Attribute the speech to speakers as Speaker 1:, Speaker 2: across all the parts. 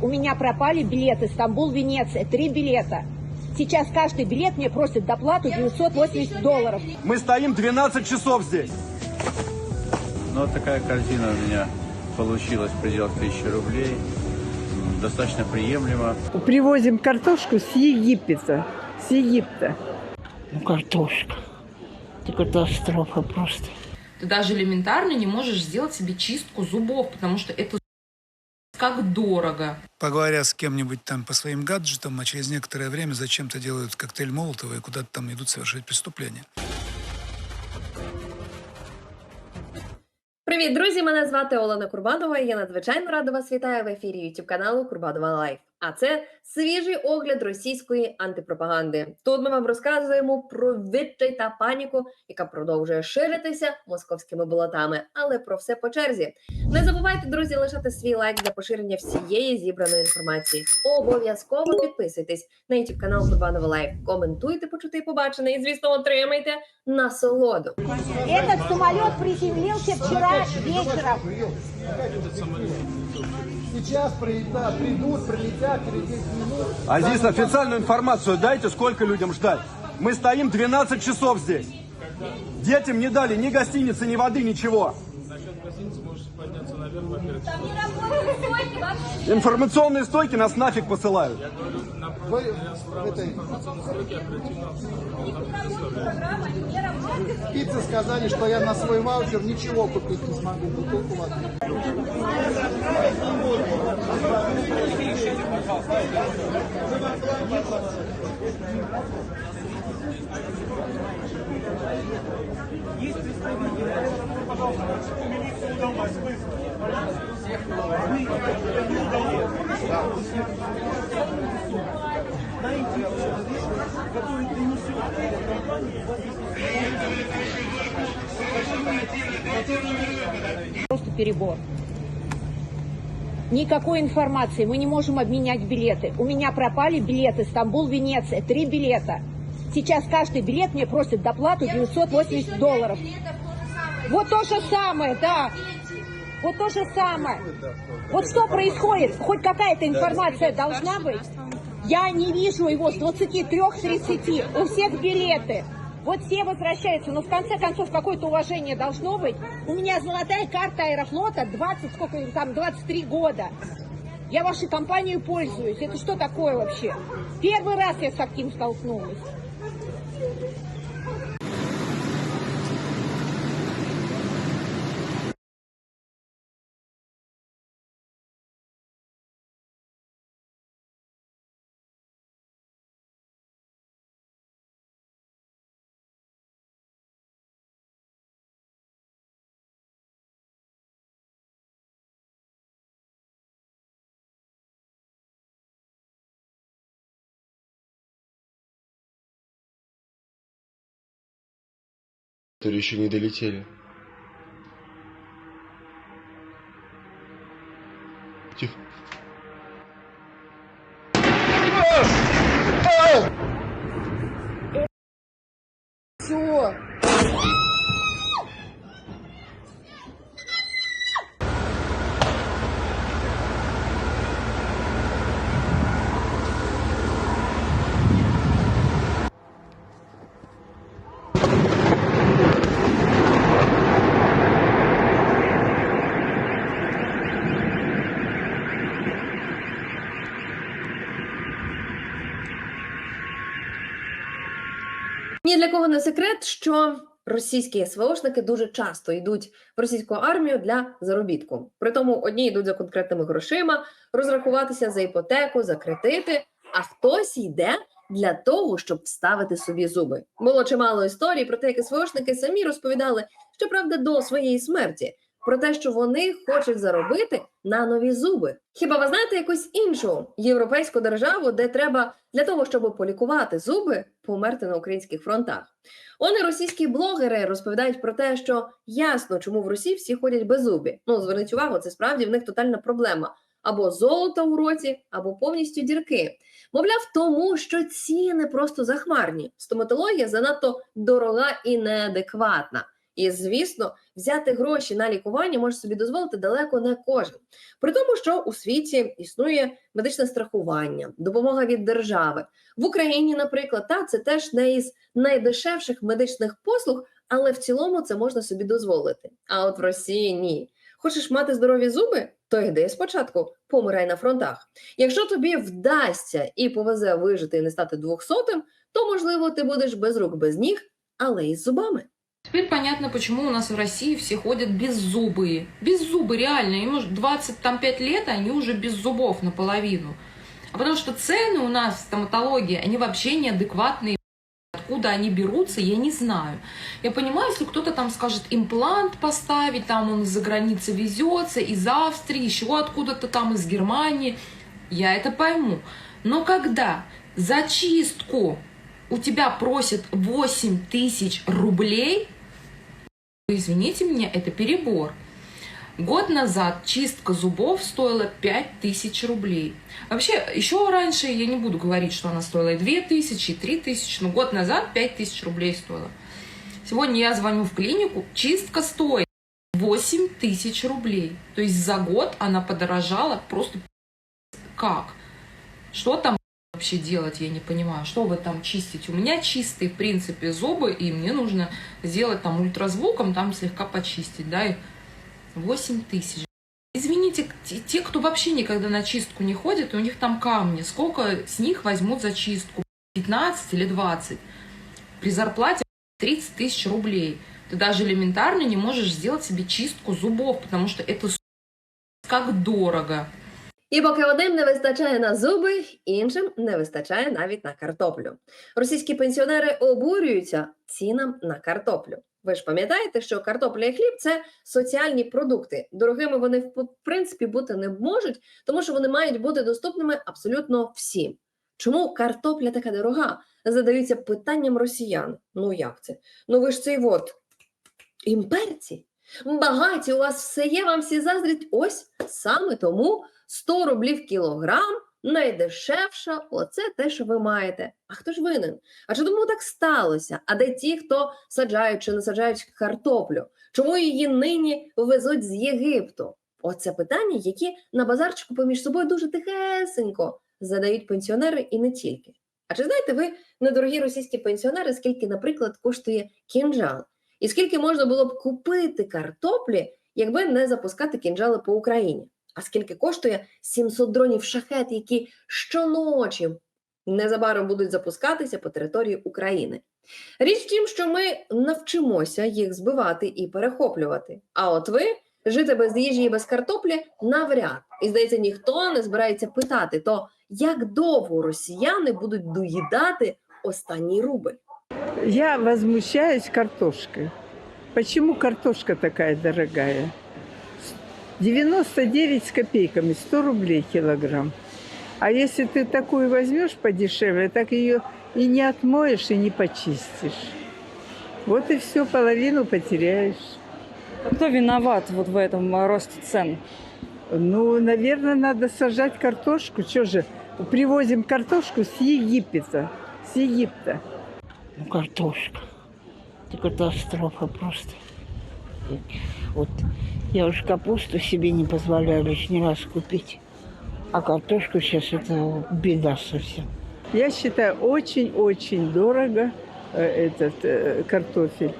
Speaker 1: У меня пропали билеты Стамбул-Венеция, три билета. Сейчас каждый билет мне просит доплату 980 долларов.
Speaker 2: Мы стоим 12 часов здесь.
Speaker 3: Ну, вот такая картина у меня получилась в пределах тысячи рублей. М, Достаточно приемлемо.
Speaker 4: Привозим картошку с Египта. С Египта.
Speaker 5: Ну, картошка. Это катастрофа просто.
Speaker 6: Ты даже элементарно не можешь сделать себе чистку зубов, потому что это как дорого.
Speaker 7: поговоря с кем-нибудь там по своим гаджетам, а через некоторое время зачем-то делают коктейль Молотова и куда-то там идут совершать преступление.
Speaker 8: Привіт, друзі! Мене звати Олена Курбанова. і Я надзвичайно рада вас вітаю в ефірі youtube каналу Курбанова Лайф. А це свіжий огляд російської антипропаганди. Тут ми вам розказуємо про відчай та паніку, яка продовжує ширитися московськими болотами. Але про все по черзі. Не забувайте, друзі, лишати свій лайк для поширення всієї зібраної інформації. Обов'язково підписуйтесь на youtube канал Курбанова Лайф. Коментуйте, почути і побачене, і звісно, отримайте насолоду.
Speaker 1: Этот самолет приземлился вчера вечером.
Speaker 9: Сейчас придут, прилетят через 10 минут.
Speaker 2: А здесь официальную информацию дайте, сколько людям ждать. Мы стоим 12 часов здесь. Детям не дали ни гостиницы, ни воды, ничего. Информационные стойки нас нафиг посылают.
Speaker 9: Этой... Пиццы сказали, что я на свой ваучер ничего купить не смогу. Бутылку воды.
Speaker 1: Перебор. Никакой информации, мы не можем обменять билеты. У меня пропали билеты Стамбул-Венеция, три билета. Сейчас каждый билет мне просит доплату 980 долларов. Вот то же самое, да. Вот то же самое. Вот что происходит? Хоть какая-то информация должна быть? Я не вижу его с 23-30. У всех билеты. Вот все возвращаются, но в конце концов какое-то уважение должно быть. У меня золотая карта Аэрофлота 20, сколько там, 23 года. Я вашей компанией пользуюсь. Это что такое вообще? Первый раз я с таким столкнулась.
Speaker 10: Которые еще не долетели.
Speaker 8: Для кого не секрет, що російські СВОшники дуже часто йдуть в російську армію для заробітку. Притому одні йдуть за конкретними грошима, розрахуватися за іпотеку, за кредити, а хтось йде для того, щоб вставити собі зуби. Було чимало історій про те, як СВОшники самі розповідали, щоправда, до своєї смерті. Про те, що вони хочуть заробити на нові зуби. Хіба ви знаєте якусь іншу європейську державу, де треба для того, щоб полікувати зуби, померти на українських фронтах? Вони російські блогери розповідають про те, що ясно, чому в Росії всі ходять без зубів. Ну зверніть увагу, це справді в них тотальна проблема. Або золото у роті, або повністю дірки. Мовляв, тому що ціни просто захмарні. Стоматологія занадто дорога і неадекватна. І звісно, взяти гроші на лікування може собі дозволити далеко не кожен. При тому, що у світі існує медичне страхування, допомога від держави в Україні, наприклад, та це теж не із найдешевших медичних послуг, але в цілому це можна собі дозволити. А от в Росії ні. Хочеш мати здорові зуби? То йди спочатку, помирай на фронтах. Якщо тобі вдасться і повезе вижити і не стати двохсотим, то можливо ти будеш без рук, без ніг, але із зубами.
Speaker 6: Теперь понятно, почему у нас в России все ходят беззубые. Беззубые, реально. Им уже 25 лет, а они уже без зубов наполовину. А потому что цены у нас в стоматологии, они вообще неадекватные. Откуда они берутся, я не знаю. Я понимаю, если кто-то там скажет имплант поставить, там он из-за границы везется, из Австрии, еще откуда-то там, из Германии, я это пойму. Но когда за чистку у тебя просят 8 тысяч рублей, извините меня, это перебор. Год назад чистка зубов стоила 5 тысяч рублей. Вообще, еще раньше, я не буду говорить, что она стоила и 2 тысячи, и 3 тысячи, но год назад 5 тысяч рублей стоила. Сегодня я звоню в клинику, чистка стоит 8 тысяч рублей. То есть за год она подорожала просто как? Что там вообще делать, я не понимаю. Что вы там чистите? У меня чистые, в принципе, зубы, и мне нужно сделать там ультразвуком, там слегка почистить, да, и 8 тысяч. Извините, те, кто вообще никогда на чистку не ходит, у них там камни, сколько с них возьмут за чистку? 15 или 20? При зарплате 30 тысяч рублей. Ты даже элементарно не можешь сделать себе чистку зубов, потому что это как дорого.
Speaker 8: І поки одним не вистачає на зуби, іншим не вистачає навіть на картоплю. Російські пенсіонери обурюються цінам на картоплю. Ви ж пам'ятаєте, що картопля і хліб це соціальні продукти. Дорогими вони в принципі бути не можуть, тому що вони мають бути доступними абсолютно всім. Чому картопля така дорога? Задаються питанням росіян. Ну як це? Ну ви ж цей от імперці. Багаті, у вас все є, вам всі заздрять. Ось саме тому 100 рублів кілограм найдешевша. Оце те, що ви маєте. А хто ж винен? А чому так сталося? А де ті, хто саджають чи не саджають картоплю? Чому її нині везуть з Єгипту? Оце питання, які на базарчику поміж собою дуже тихесенько задають пенсіонери і не тільки. А чи знаєте ви, недорогі російські пенсіонери, скільки, наприклад, коштує кінжал? І скільки можна було б купити картоплі, якби не запускати кінжали по Україні? А скільки коштує 700 дронів шахет, які щоночі незабаром будуть запускатися по території України? Річ в тім, що ми навчимося їх збивати і перехоплювати. А от ви жити без їжі і без картоплі навряд. І здається, ніхто не збирається питати, то як довго росіяни будуть доїдати останній рубль.
Speaker 4: Я возмущаюсь картошкой. Почему картошка такая дорогая? 99 с копейками, 100 рублей килограмм. А если ты такую возьмешь подешевле, так ее и не отмоешь, и не почистишь. Вот и все, половину потеряешь.
Speaker 11: Кто виноват вот в этом э, росте цен?
Speaker 4: Ну, наверное, надо сажать картошку. Что же, привозим картошку с Египта. С Египта.
Speaker 5: Ну, картошка. Это катастрофа просто. Вот я уж капусту себе не позволяю лишний раз купить. А картошку сейчас это беда совсем.
Speaker 4: Я считаю, очень-очень дорого э, этот э, картофель.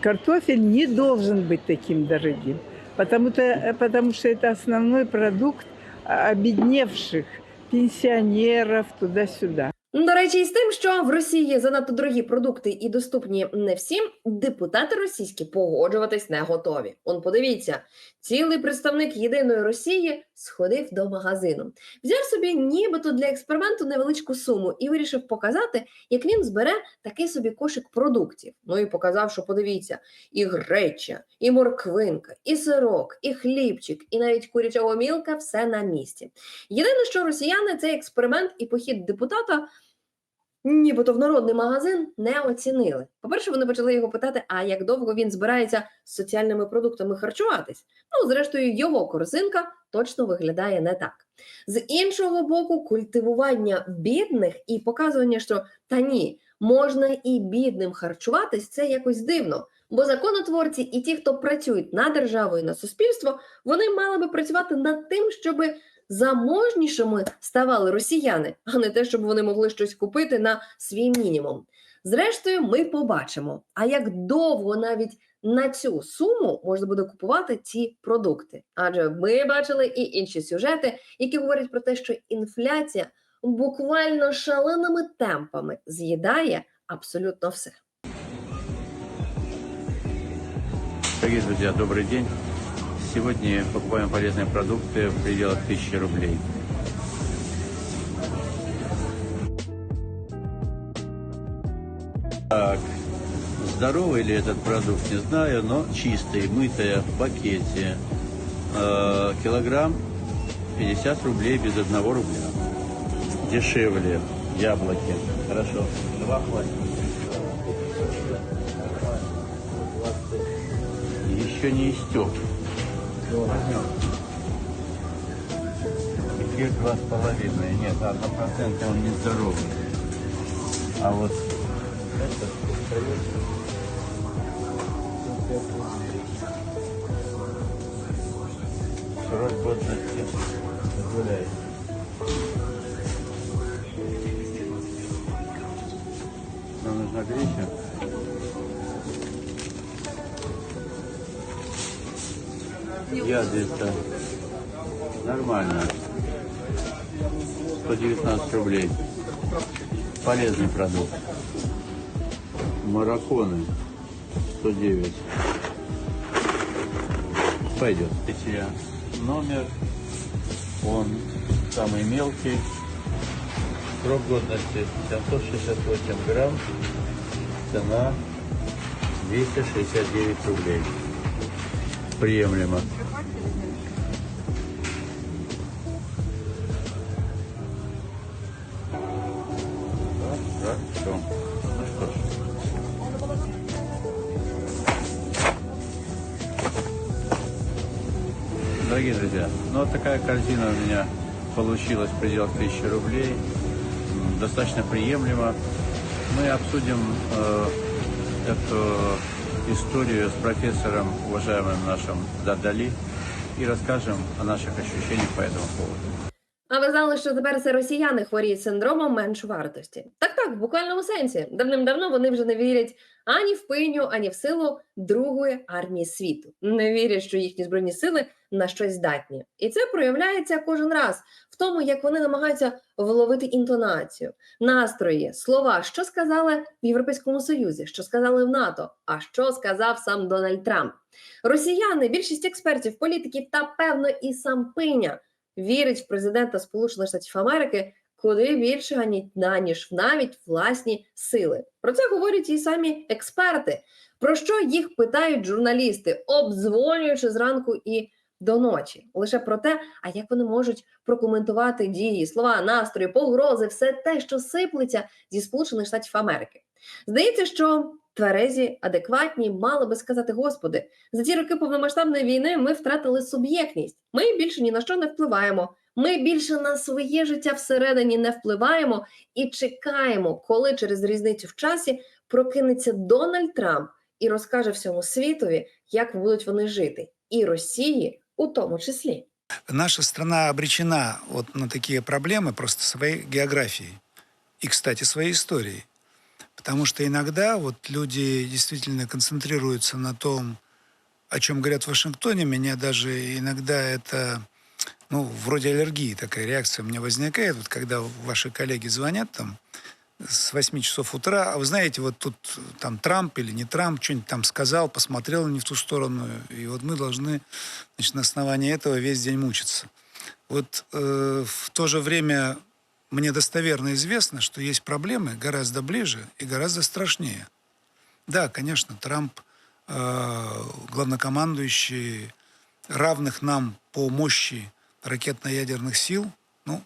Speaker 4: Картофель не должен быть таким дорогим, потому, -то, э, потому что это основной продукт а, обедневших пенсионеров туда-сюда.
Speaker 8: До речі, і з тим, що в Росії занадто дорогі продукти і доступні не всім, депутати російські погоджуватись не готові. Он подивіться, цілий представник єдиної Росії сходив до магазину, взяв собі нібито для експерименту невеличку суму і вирішив показати, як він збере такий собі кошик продуктів. Ну і показав, що подивіться, і греча, і морквинка, і сирок, і хлібчик, і навіть куряча гомілка все на місці. Єдине, що росіяни цей експеримент і похід депутата нібито в народний магазин не оцінили. По-перше, вони почали його питати, а як довго він збирається з соціальними продуктами харчуватись. Ну, зрештою, його корзинка точно виглядає не так. З іншого боку, культивування бідних і показування, що та ні, можна і бідним харчуватись, це якось дивно. Бо законотворці і ті, хто працюють на державу і на суспільство, вони мали би працювати над тим, щоб заможнішими ставали росіяни, а не те, щоб вони могли щось купити на свій мінімум. Зрештою, ми побачимо, а як довго навіть на цю суму можна буде купувати ці продукти. Адже ми бачили і інші сюжети, які говорять про те, що інфляція буквально шаленими темпами з'їдає абсолютно все.
Speaker 3: Дорогие друзья, добрый день. Сегодня покупаем полезные продукты в пределах 1000 рублей. Так, здоровый ли этот продукт, не знаю, но чистый, мытая в пакете. Э, килограмм 50 рублей без одного рубля. Дешевле яблоки. Хорошо. Два хватит. Еще не истек. Возьмем. Эфир два с половиной. Нет, однопроцентный он нездоровый. А вот это. Срок годности позволяет. Нам нужна греча. Ядрица. Нормально. 119 рублей. Полезный продукт. Мараконы. 109. Пойдет. Эти номер. Он самый мелкий. Срок годности 768 грамм. Цена 269 рублей. Приемлемо. Хорошо. Ну что. Дорогие друзья, ну вот такая корзина у меня получилась в пределах 1000 рублей. Достаточно приемлемо. Мы обсудим э, эту историю с профессором, уважаемым нашим Дадали, и расскажем о наших ощущениях по этому поводу.
Speaker 8: А ви знали, що тепер це росіяни хворіють синдромом меншовартості? Так, так, в буквальному сенсі. Давним-давно вони вже не вірять ані в пиню, ані в силу другої армії світу. Не вірять, що їхні збройні сили на щось здатні. І це проявляється кожен раз в тому, як вони намагаються вловити інтонацію, настрої, слова, що сказали в Європейському Союзі, що сказали в НАТО, а що сказав сам Дональд Трамп. Росіяни, більшість експертів, політиків та певно і сам пиня вірить в президента Сполучених Штатів Америки куди більше в навіть власні сили. Про це говорять і самі експерти. Про що їх питають журналісти, обдзвонюючи зранку і до ночі, лише про те, а як вони можуть прокоментувати дії, слова, настрої, погрози, все те, що сиплеться зі Сполучених Штатів Америки. Здається, що тверезі, адекватні мали би сказати: Господи, за ці роки повномасштабної війни ми втратили суб'єктність. Ми більше ні на що не впливаємо. Ми більше на своє життя всередині не впливаємо і чекаємо, коли через різницю в часі прокинеться Дональд Трамп і розкаже всьому світові, як будуть вони жити, і Росії у тому числі.
Speaker 7: Наша страна обречена вот на такие проблемы просто своей географией и, кстати, своей историей. Потому что иногда вот люди действительно концентрируются на том, о чем говорят в Вашингтоне. Меня даже иногда это, ну, вроде аллергии такая реакция у меня возникает, вот когда ваши коллеги звонят там с 8 часов утра, а вы знаете, вот тут там Трамп или не Трамп что-нибудь там сказал, посмотрел не в ту сторону, и вот мы должны, значит, на основании этого весь день мучиться. Вот э, в то же время мне достоверно известно, что есть проблемы гораздо ближе и гораздо страшнее. Да, конечно, Трамп, э, главнокомандующий равных нам по мощи ракетно-ядерных сил, ну,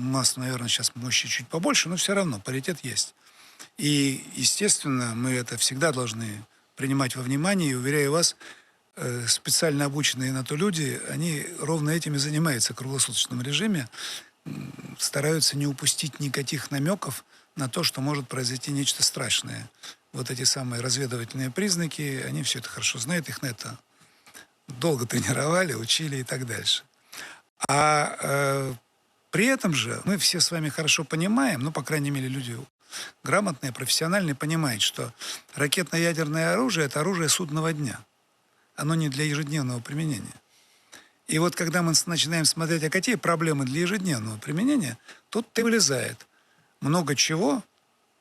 Speaker 7: у нас, наверное, сейчас мощи чуть побольше, но все равно паритет есть. И, естественно, мы это всегда должны принимать во внимание. И, уверяю вас, э, специально обученные на то люди, они ровно этим и занимаются в круглосуточном режиме, стараются не упустить никаких намеков на то, что может произойти нечто страшное. Вот эти самые разведывательные признаки, они все это хорошо знают, их на это долго тренировали, учили и так дальше. А э, при этом же мы все с вами хорошо понимаем, ну, по крайней мере, люди грамотные, профессиональные, понимают, что ракетно-ядерное оружие – это оружие судного дня. Оно не для ежедневного применения. И вот когда мы начинаем смотреть, а какие проблемы для ежедневного применения, тут и вылезает много чего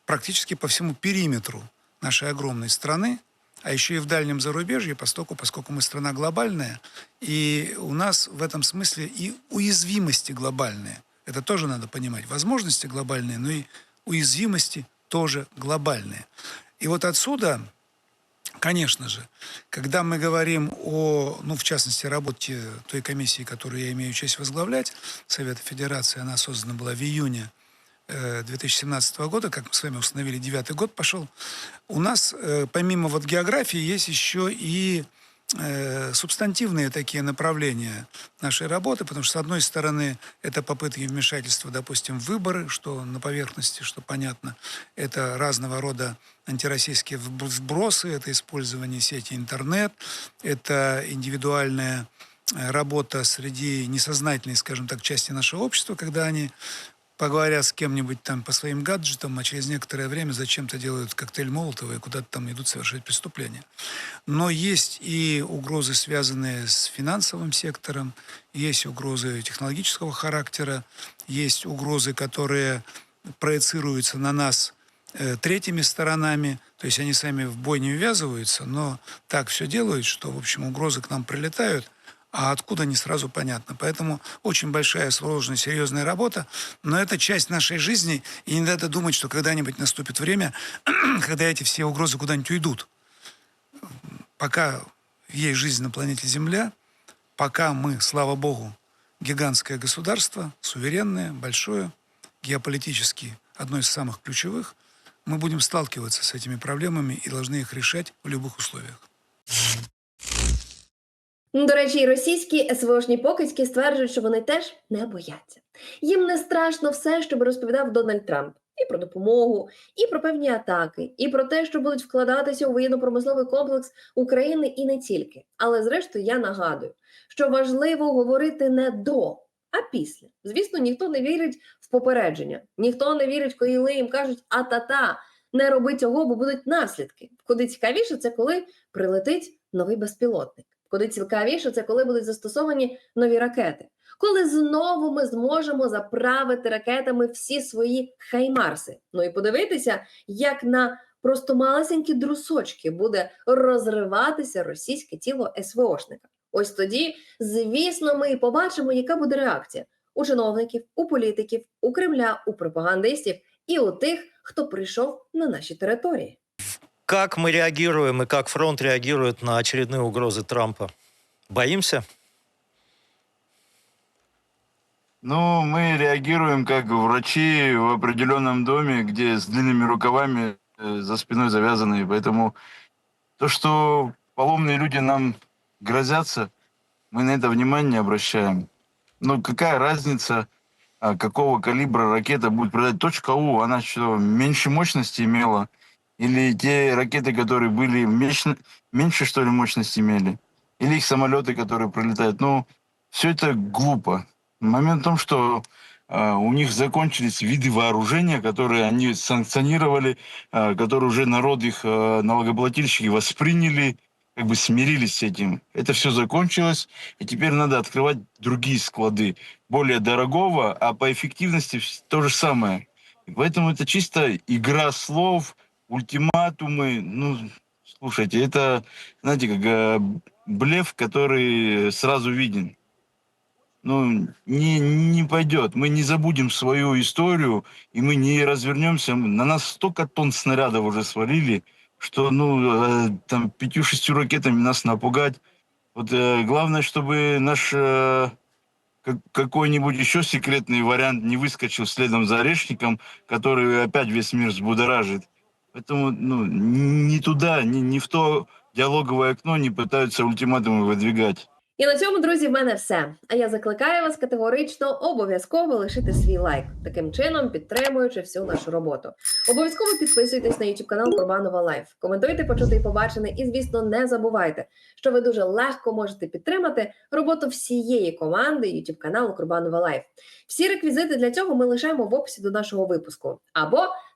Speaker 7: практически по всему периметру нашей огромной страны, а еще и в дальнем зарубежье, поскольку, поскольку мы страна глобальная, и у нас в этом смысле и уязвимости глобальные. Это тоже надо понимать. Возможности глобальные, но и уязвимости тоже глобальные. И вот отсюда, конечно же, когда мы говорим о, ну, в частности, работе той комиссии, которую я имею честь возглавлять, Совета Федерации, она создана была в июне 2017 года, как мы с вами установили, девятый год пошел, у нас э, помимо вот географии есть еще и э, субстантивные такие направления нашей работы, потому что, с одной стороны, это попытки вмешательства, допустим, в выборы, что на поверхности, что понятно, это разного рода антироссийские вбросы, это использование сети интернет, это индивидуальная э, работа среди несознательной, скажем так, части нашего общества, когда они поговорят с кем-нибудь там по своим гаджетам, а через некоторое время зачем-то делают коктейль Молотова и куда-то там идут совершать преступления. Но есть и угрозы, связанные с финансовым сектором, есть угрозы технологического характера, есть угрозы, которые проецируются на нас э, третьими сторонами, то есть они сами в бой не ввязываются, но так все делают, что, в общем, угрозы к нам прилетают – а откуда не сразу понятно. Поэтому очень большая, сложная, серьезная работа, но это часть нашей жизни, и не надо думать, что когда-нибудь наступит время, когда эти все угрозы куда-нибудь уйдут. Пока есть жизнь на планете Земля, пока мы, слава Богу, гигантское государство, суверенное, большое, геополитически одно из самых ключевых, мы будем сталкиваться с этими проблемами и должны их решать в любых условиях.
Speaker 8: Ну, До речі, російські СВОшні покидьки стверджують, що вони теж не бояться. Їм не страшно все, що би розповідав Дональд Трамп. І про допомогу, і про певні атаки, і про те, що будуть вкладатися у воєнно-промисловий комплекс України і не тільки. Але зрештою я нагадую, що важливо говорити не до, а після. Звісно, ніхто не вірить в попередження, ніхто не вірить, коли їм кажуть а-та-та, не роби цього, бо будуть наслідки. Куди цікавіше, це коли прилетить новий безпілотник. Куди цікавіше, це коли будуть застосовані нові ракети. Коли знову ми зможемо заправити ракетами всі свої хаймарси. Ну і подивитися, як на просто малесенькі друсочки буде розриватися російське тіло СВОшника. Ось тоді, звісно, ми і побачимо, яка буде реакція у чиновників, у політиків, у Кремля, у пропагандистів і у тих, хто прийшов на наші території.
Speaker 12: Как мы реагируем и как фронт реагирует на очередные угрозы Трампа? Боимся?
Speaker 13: Ну, мы реагируем как врачи в определенном доме, где с длинными рукавами э, за спиной завязаны. Поэтому то, что поломные люди нам грозятся, мы на это внимание не обращаем. Ну, какая разница, а, какого калибра ракета будет продать? Точка У, она что, меньше мощности имела? Или те ракеты, которые были меньше, меньше что ли, мощности имели? Или их самолеты, которые пролетают? Ну, все это глупо. Момент в том, что э, у них закончились виды вооружения, которые они санкционировали, э, которые уже народ их э, налогоплательщики восприняли, как бы смирились с этим. Это все закончилось, и теперь надо открывать другие склады, более дорогого, а по эффективности то же самое. И поэтому это чисто игра слов, ультиматумы. Ну, слушайте, это, знаете, как э, блеф, который сразу виден ну, не, не пойдет. Мы не забудем свою историю, и мы не развернемся. На нас столько тонн снарядов уже свалили, что, ну, э, там, пятью-шестью ракетами нас напугать. Вот э, главное, чтобы наш как, какой-нибудь еще секретный вариант не выскочил следом за орешником, который опять весь мир взбудоражит. Поэтому, ну, ни туда, ни, ни в то диалоговое окно не пытаются ультиматумы выдвигать.
Speaker 8: І на цьому, друзі, в мене все. А я закликаю вас категорично обов'язково лишити свій лайк, таким чином підтримуючи всю нашу роботу. Обов'язково підписуйтесь на YouTube канал Курбанова Лайф. Коментуйте, почути і побачене. І, звісно, не забувайте, що ви дуже легко можете підтримати роботу всієї команди YouTube каналу Курбанова Лайф. Всі реквізити для цього ми лишаємо в описі до нашого випуску. Або